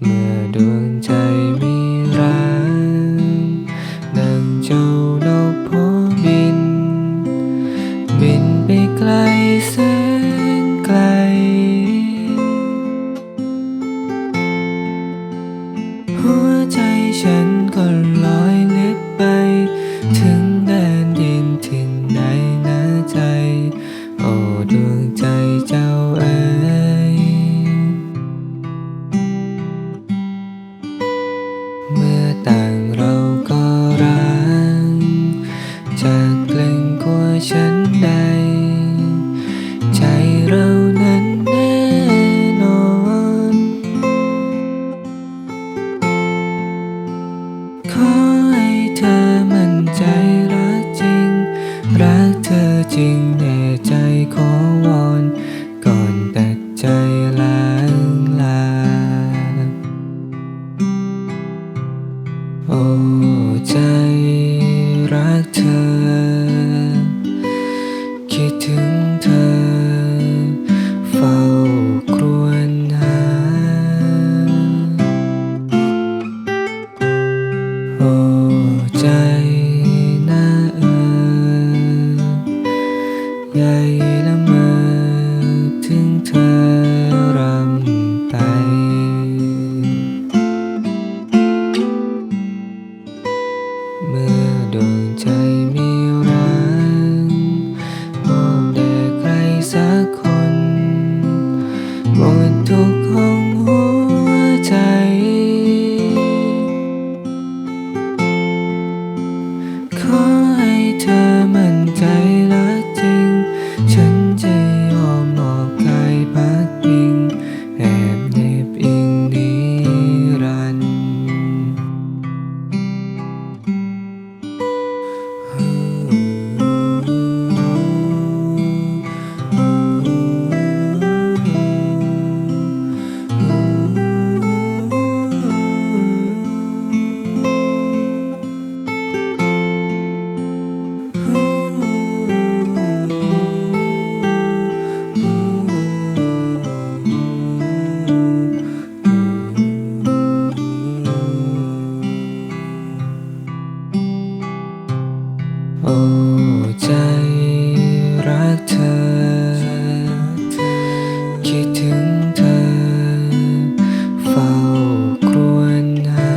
meadows. จริงแน่ใจขอว่า ใจรักเธอ คิดถึงเธอ เฝ้าครวญหา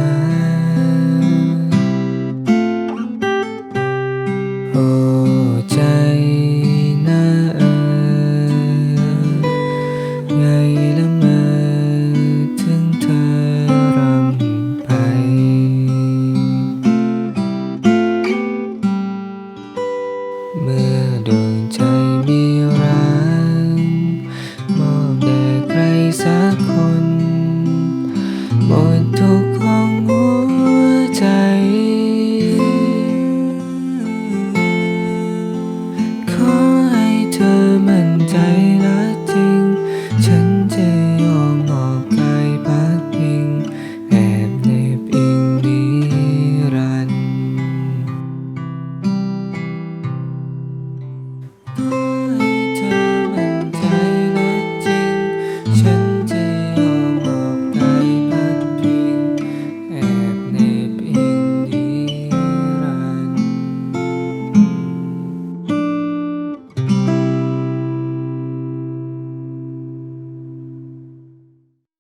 เมื่อดวงใจมีรักมอบแด่ใครสักคน หมดทุกของหัวใจ ขอให้เธอมั่นใจนะ